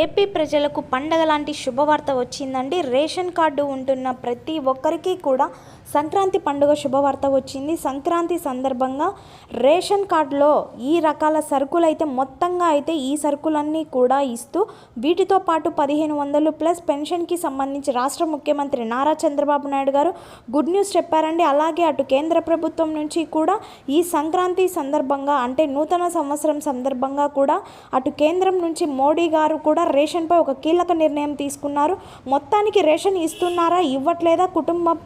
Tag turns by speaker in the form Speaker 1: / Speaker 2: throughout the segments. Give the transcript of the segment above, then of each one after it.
Speaker 1: AP ప్రజలకు పండగ లాంటి శుభవార్త వచ్చిందండి. రేషన్ కార్డు ఉంటున్న ప్రతి ఒక్కరికి కూడా సంక్రాంతి పండుగ శుభవార్త వచ్చింది. సంక్రాంతి సందర్భంగా రేషన్ కార్డులో ఈ రకాల సరుకులు అయితే మొత్తంగా అయితే ఈ సరుకులన్నీ కూడా ఇస్తూ వీటితో పాటు పదిహేను వందలు ప్లస్ పెన్షన్కి సంబంధించి రాష్ట్ర ముఖ్యమంత్రి నారా చంద్రబాబు నాయుడు గారు గుడ్ న్యూస్ చెప్పారండి. అలాగే అటు కేంద్ర ప్రభుత్వం నుంచి కూడా ఈ సంక్రాంతి సందర్భంగా అంటే నూతన సంవత్సరం సందర్భంగా కూడా అటు కేంద్రం నుంచి మోడీ గారు కూడా రేషన్పై ఒక కీలక నిర్ణయం తీసుకున్నారు. మొత్తానికి రేషన్ ఇస్తున్నారా ఇవ్వట్లేదా కుటుంబ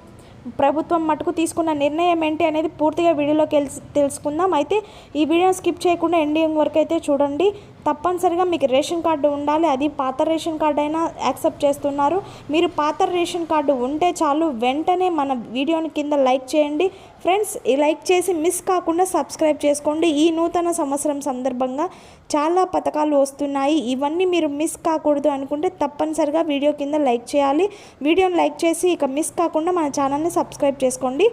Speaker 1: ప్రభుత్వం మటుకు తీసుకున్న నిర్ణయం ఏంటి అనేది పూర్తిగా వీడియోలోకి తెలుసు తెలుసుకుందాం. అయితే ఈ వీడియో స్కిప్ చేయకుండా ఎండింగ్ వరకు అయితే చూడండి. తప్పనిసరిగా మీకు రేషన్ కార్డు ఉండాలి అది పాత రేషన్ కార్డు అయినా యాక్సెప్ట్ చేస్తున్నారు. మీరు పాత రేషన్ కార్డు ఉంటే చాలు వెంటనే మన వీడియోని కింద లైక్ చేయండి. ఫ్రెండ్స్ ఈ లైక్ చేసి మిస్ కాకుండా సబ్స్క్రైబ్ చేసుకోండి. ఈ నూతన సంవత్సరం సందర్భంగా చాలా పథకాలు వస్తున్నాయి. ఇవన్నీ మీరు మిస్ కాకూడదు అనుకుంటే తప్పనిసరిగా వీడియో కింద లైక్ చేయాలి. వీడియోని లైక్ చేసి ఇక మిస్ కాకుండా మన ఛానల్ని సబ్స్క్రైబ్ చేసుకోండి.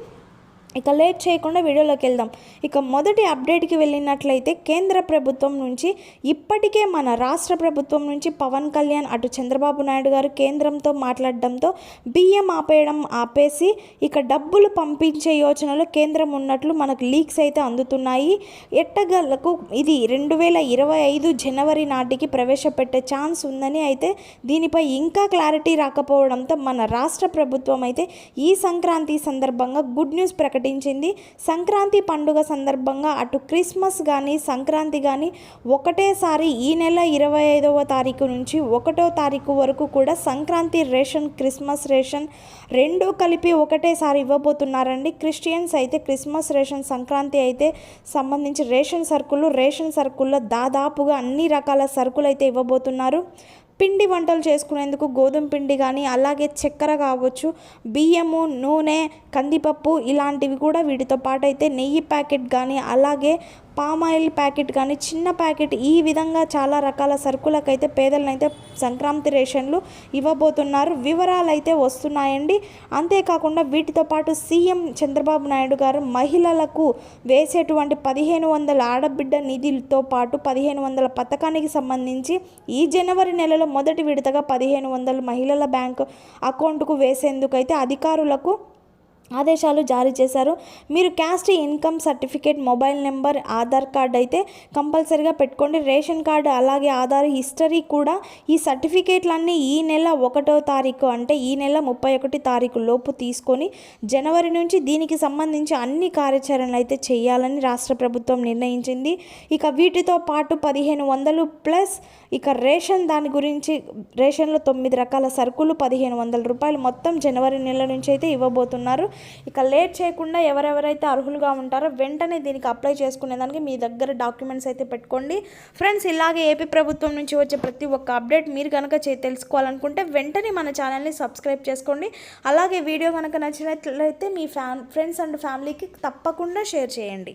Speaker 1: ఇక లేట్ చేయకుండా వీడియోలోకి వెళ్దాం. ఇక మొదటి అప్డేట్కి వెళ్ళినట్లయితే కేంద్ర ప్రభుత్వం నుంచి ఇప్పటికే మన రాష్ట్ర ప్రభుత్వం నుంచి పవన్ కళ్యాణ్ అటు చంద్రబాబు నాయుడు గారు కేంద్రంతో మాట్లాడడంతో బియ్యం ఆపేయడం ఆపేసి ఇక డబ్బులు పంపించే యోచనలో కేంద్రం ఉన్నట్లు మనకు లీక్స్ అయితే అందుతున్నాయి. ఎట్టగలకు ఇది రెండు వేల ఇరవై ఐదు జనవరి నాటికి ప్రవేశపెట్టే ఛాన్స్ ఉందని అయితే దీనిపై ఇంకా క్లారిటీ రాకపోవడంతో మన రాష్ట్ర ప్రభుత్వం అయితే ఈ సంక్రాంతి సందర్భంగా గుడ్ న్యూస్ ప్రకటించింది. సంక్రాంతి పండుగ సందర్భంగా అటు క్రిస్మస్ కానీ సంక్రాంతి కానీ ఒకటేసారి ఈ నెల ఇరవై ఐదవ తారీఖు నుంచి ఒకటో తారీఖు వరకు కూడా సంక్రాంతి రేషన్ క్రిస్మస్ రేషన్ రెండూ కలిపి ఒకటేసారి ఇవ్వబోతున్నారండి. క్రిస్టియన్స్ అయితే క్రిస్మస్ రేషన్ సంక్రాంతి అయితే సంబంధించి రేషన్ సరుకులు రేషన్ సరుకుల్లో దాదాపుగా అన్ని రకాల సరుకులు అయితే ఇవ్వబోతున్నారు. పిండి వంటలు చేసుకునేందుకు గోధుమ పిండి కానీ అలాగే చక్కెర కావచ్చు బియ్యము నూనె కందిపప్పు ఇలాంటివి కూడా వీటితో పాటు అయితే నెయ్యి ప్యాకెట్ కానీ అలాగే పామాయిల్ ప్యాకెట్ కానీ చిన్న ప్యాకెట్ ఈ విధంగా చాలా రకాల సరుకులకైతే పేదలనైతే సంక్రాంతి రేషన్లు ఇవ్వబోతున్నారు. వివరాలు అయితే వస్తున్నాయండి. అంతేకాకుండా వీటితో పాటు సీఎం చంద్రబాబు నాయుడు గారు మహిళలకు వేసేటువంటి పదిహేను వందల ఆడబిడ్డ నిధితో పాటు పదిహేను వందల పథకానికి సంబంధించి ఈ జనవరి నెలలో మొదటి విడతగా పదిహేను వందల మహిళల బ్యాంకు అకౌంట్కు వేసేందుకైతే అధికారులకు ఆదేశాలు జారీ చేశారు. మీరు caste income certificate mobile number Aadhaar card అయితే కంపల్సరిగా పెట్టుకోండి. రేషన్ కార్డు అలాగే ఆధార్ హిస్టరీ కూడా ఈ సర్టిఫికేట్లన్నీ ఈ నెల ఒకటో తారీఖు అంటే ఈ నెల ముప్పై ఒకటి తారీఖు లోపు తీసుకొని జనవరి నుంచి దీనికి సంబంధించి అన్ని కార్యాచరణలు అయితే చేయాలని రాష్ట్ర ప్రభుత్వం నిర్ణయించింది. ఇక వీటితో పాటు పదిహేను వందలు ప్లస్ ఇక రేషన్ దాని గురించి రేషన్లో తొమ్మిది రకాల సరుకులు పదిహేను వందల రూపాయలు మొత్తం జనవరి నెల నుంచి అయితే ఇవ్వబోతున్నారు. ఇక లేట్ చేయకుండా ఎవరెవరైతే అర్హులుగా ఉంటారో వెంటనే దీనికి అప్లై చేసుకునేదానికి మీ దగ్గర డాక్యుమెంట్స్ అయితే పెట్టుకోండి. ఫ్రెండ్స్ ఇలాగే ఏపీ ప్రభుత్వం నుంచి వచ్చే ప్రతి ఒక్క అప్డేట్ మీరు కనుక చే తెలుసుకోవాలనుకుంటే వెంటనే మన ఛానల్ని సబ్స్క్రైబ్ చేసుకోండి. అలాగే వీడియో కనుక నచ్చినట్లయితే మీ ఫ్యామ్ ఫ్రెండ్స్ అండ్ ఫ్యామిలీకి తప్పకుండా షేర్ చేయండి.